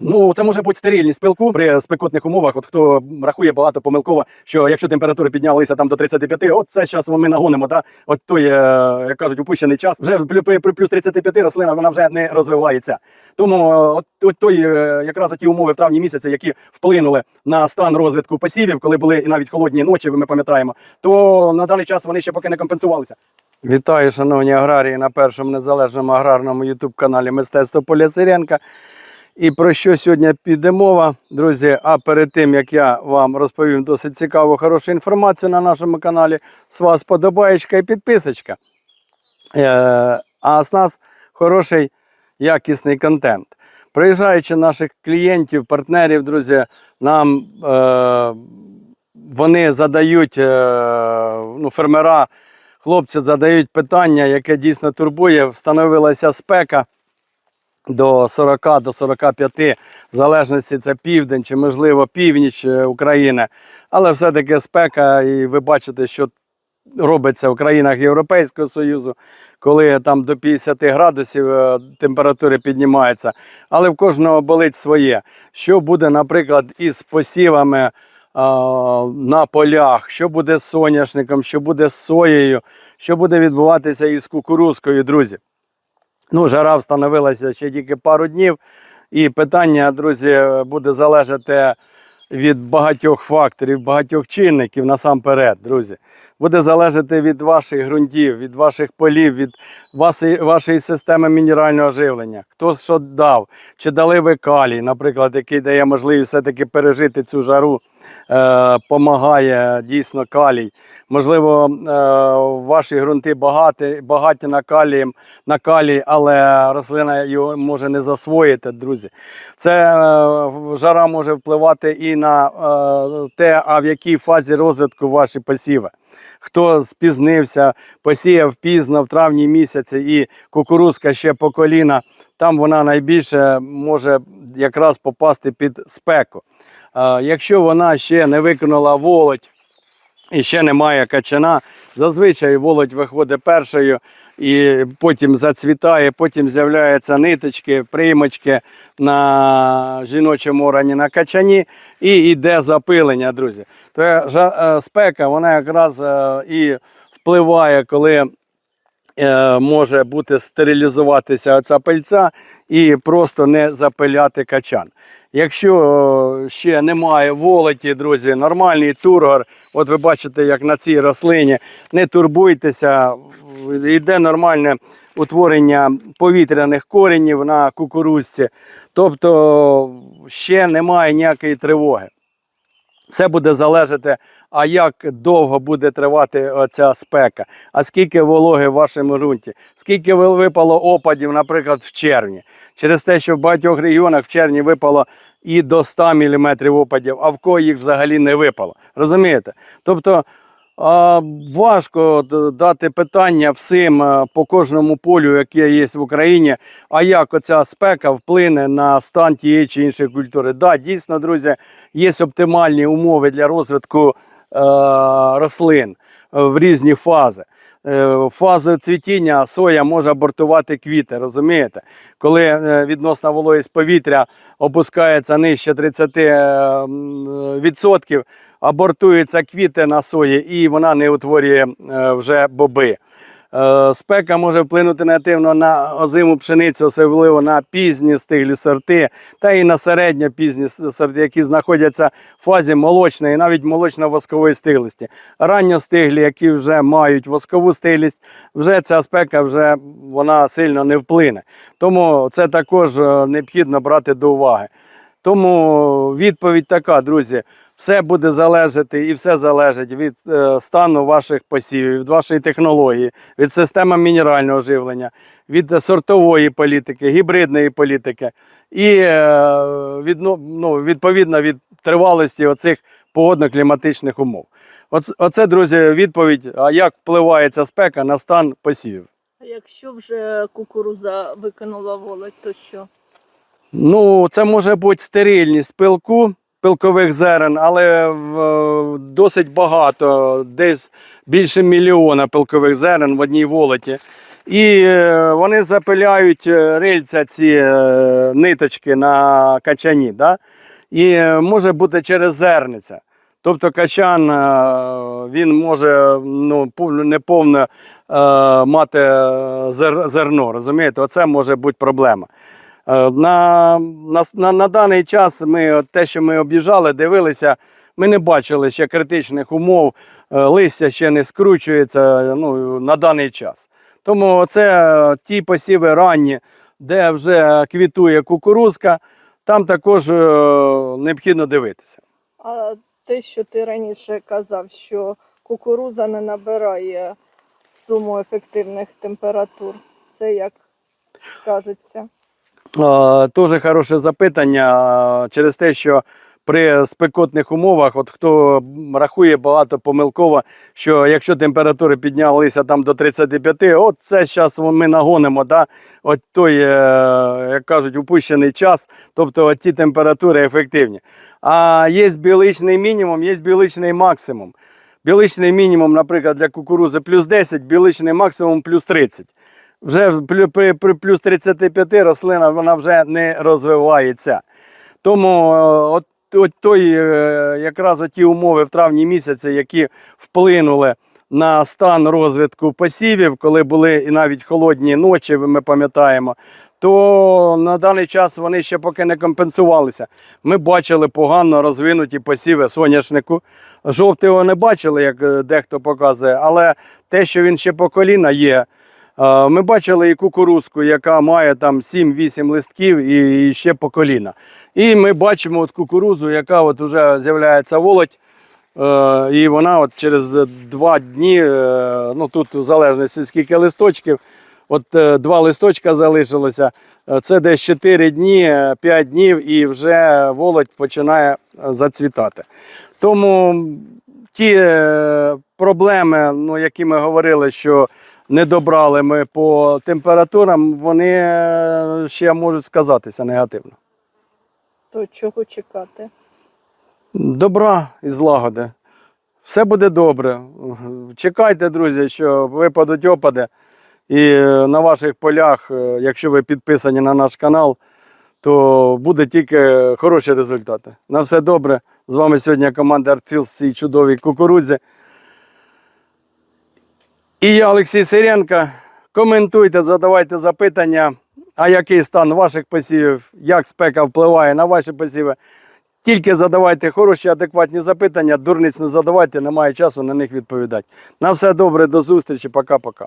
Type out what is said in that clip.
Ну, це може бути стерильність пилку при спекотних умовах. От хто рахує багато помилково, що якщо температури піднялися там до 35, от це зараз ми нагонимо. Да? От той, е, як кажуть, упущений час. Вже при плюс 35 рослина вона вже не розвивається. Тому е, от, от той, е, якраз ті умови в травні місяці, які вплинули на стан розвитку посівів, коли були і навіть холодні ночі, ми пам'ятаємо, то на даний час вони ще поки не компенсувалися. Вітаю, шановні аграрії, на першому незалежному аграрному ютуб каналі Мистецтво Поля Сиренка. І про що сьогодні піде мова, друзі? А перед тим як я вам розповім досить цікаву, хорошу інформацію на нашому каналі, з вас подобаєчка і підписочка. Е, а з нас хороший якісний контент. Приїжджаючи наших клієнтів, партнерів, друзі, нам е, вони задають, е, ну, фермера, хлопці задають питання, яке дійсно турбує. Встановилася спека до 40 до 45, в залежності це південь чи можливо північ е, України. Але все-таки спека, і ви бачите, що робиться в країнах Європейського Союзу, коли там до 50 градусів е, температури піднімаються. Але в кожного болить своє. Що буде, наприклад, із посівами а, на полях, що буде з соняшником, що буде з соєю, що буде відбуватися із кукурузкою, друзі. Ну, жара встановилася ще тільки пару днів, і питання, друзі, буде залежати від багатьох факторів, багатьох чинників насамперед, друзі. Буде залежати від ваших ґрунтів, від ваших полів, від вашої, вашої системи мінерального живлення. Хто що дав, чи дали ви калій, наприклад, який дає можливість все-таки пережити цю жару, е, дійсно калій. Можливо, е, ваші ґрунти багаті, багаті на калієм, на калій, але рослина його може не засвоїти, друзі. Це е, жара може впливати і на е, те, а в якій фазі розвитку ваші посіви. Хто спізнився, посіяв пізно в травні місяці і кукурузка ще по коліна, там вона найбільше може якраз попасти під спеку. Якщо вона ще не виконала володь, і ще немає качана. Зазвичай володь виходить першою і потім зацвітає, потім з'являються ниточки, приймочки на жіночому органі на качані і йде запилення, друзі. То е, спека вона якраз е, і впливає, коли е, може бути стерилізуватися ця пильця і просто не запиляти качан. Якщо е, ще немає волоті, друзі, нормальний тургор, от ви бачите, як на цій рослині, не турбуйтеся, йде нормальне утворення повітряних коренів на кукурузці, тобто ще немає ніякої тривоги. Це буде залежати, а як довго буде тривати ця спека, а скільки вологи в вашому ґрунті, скільки ви- випало опадів, наприклад, в червні. Через те, що в багатьох регіонах в червні випало і до 100 мм опадів, а в кої їх взагалі не випало. Розумієте? Тобто важко дати питання всім по кожному полю, яке є в Україні, а як оця спека вплине на стан тієї чи іншої культури. Да, дійсно, друзі, є оптимальні умови для розвитку е, рослин е, в різні фази. Е, Фазу цвітіння соя може абортувати квіти, розумієте? Коли е, відносна вологість повітря опускається нижче 30 е, м, відсотків, абортуються квіти на сої і вона не утворює е, вже боби. Е, Спека може вплинути негативно на озиму пшеницю, особливо на пізні стиглі сорти, та і на середньо пізні сорти, які знаходяться в фазі молочної, навіть молочно-воскової стиглості. Ранньо стиглі, які вже мають воскову стиглість, вже ця спека вже вона сильно не вплине. Тому це також е, необхідно брати до уваги. Тому відповідь така, друзі. Все буде залежати і все залежить від е, стану ваших посівів, від вашої технології, від системи мінерального живлення, від сортової політики, гібридної політики і е, від, ну, відповідно від тривалості оцих погодно-кліматичних умов. Оце, друзі, відповідь, а як впливає ця спека на стан посівів. А якщо вже кукуруза викинула володь, то що? Ну, це може бути стерильність пилку, пилкових зерен, але досить багато, десь більше мільйона пилкових зерен в одній волоті. І е, вони запиляють е, рильця ці е, ниточки на качані. Да? І е, може бути через зерниця. Тобто качан е, він може ну, пов- неповне е, мати зерно, розумієте? Оце може бути проблема. Е, На, на, на, даний час ми те, що ми об'їжджали, дивилися, ми не бачили ще критичних умов, е, листя ще не скручується ну, на даний час. Тому це е, ті посіви ранні, де вже квітує кукурузка, там також необхідно дивитися. А те, що ти раніше казав, що кукуруза не набирає суму ефективних температур, це як скажеться? Е, Дуже хороше запитання е, через те, що при спекотних умовах, от хто рахує багато помилково, що якщо температури піднялися там до 35, от це зараз ми нагонимо, да? от той, е, як кажуть, упущений час, тобто от ці температури ефективні. А є біологічний мінімум, є біологічний максимум. Біологічний мінімум, наприклад, для кукурузи плюс 10, біологічний максимум плюс 30 вже при, при плюс 35 рослина вона вже не розвивається. Тому е, от, от той, е, якраз ті умови в травні місяці, які вплинули на стан розвитку посівів, коли були і навіть холодні ночі, ми пам'ятаємо, то на даний час вони ще поки не компенсувалися. Ми бачили погано розвинуті посіви соняшнику. Жовтого не бачили, як е, дехто показує, але те, що він ще по коліна є. Е, Ми бачили і кукурузку, яка має там 7-8 листків і ще по коліна. І ми бачимо от кукурузу, яка от вже з'являється волоть. е, І вона от через два дні, е, ну тут в залежності скільки листочків, от два листочка залишилося. Це десь 4 дні, е, 5 днів, і вже волоть починає зацвітати. Тому ті проблеми, ну, які ми говорили, що не добрали ми по температурам, вони е, ще можуть сказатися негативно. То чого чекати? Добра і злагоди. Все буде добре. Чекайте, друзі, що випадуть опади. І е, на ваших полях, е, якщо ви підписані на наш канал, то буде тільки хороші результати. На все добре. З вами сьогодні команда Артфіл в цій чудовій кукурудзі. І я, Олексій Сиренко. Коментуйте, задавайте запитання, а який стан ваших посівів, як спека впливає на ваші посіви. Тільки задавайте хороші, адекватні запитання, дурниць не задавайте, немає часу на них відповідати. На все добре, до зустрічі, пока-пока.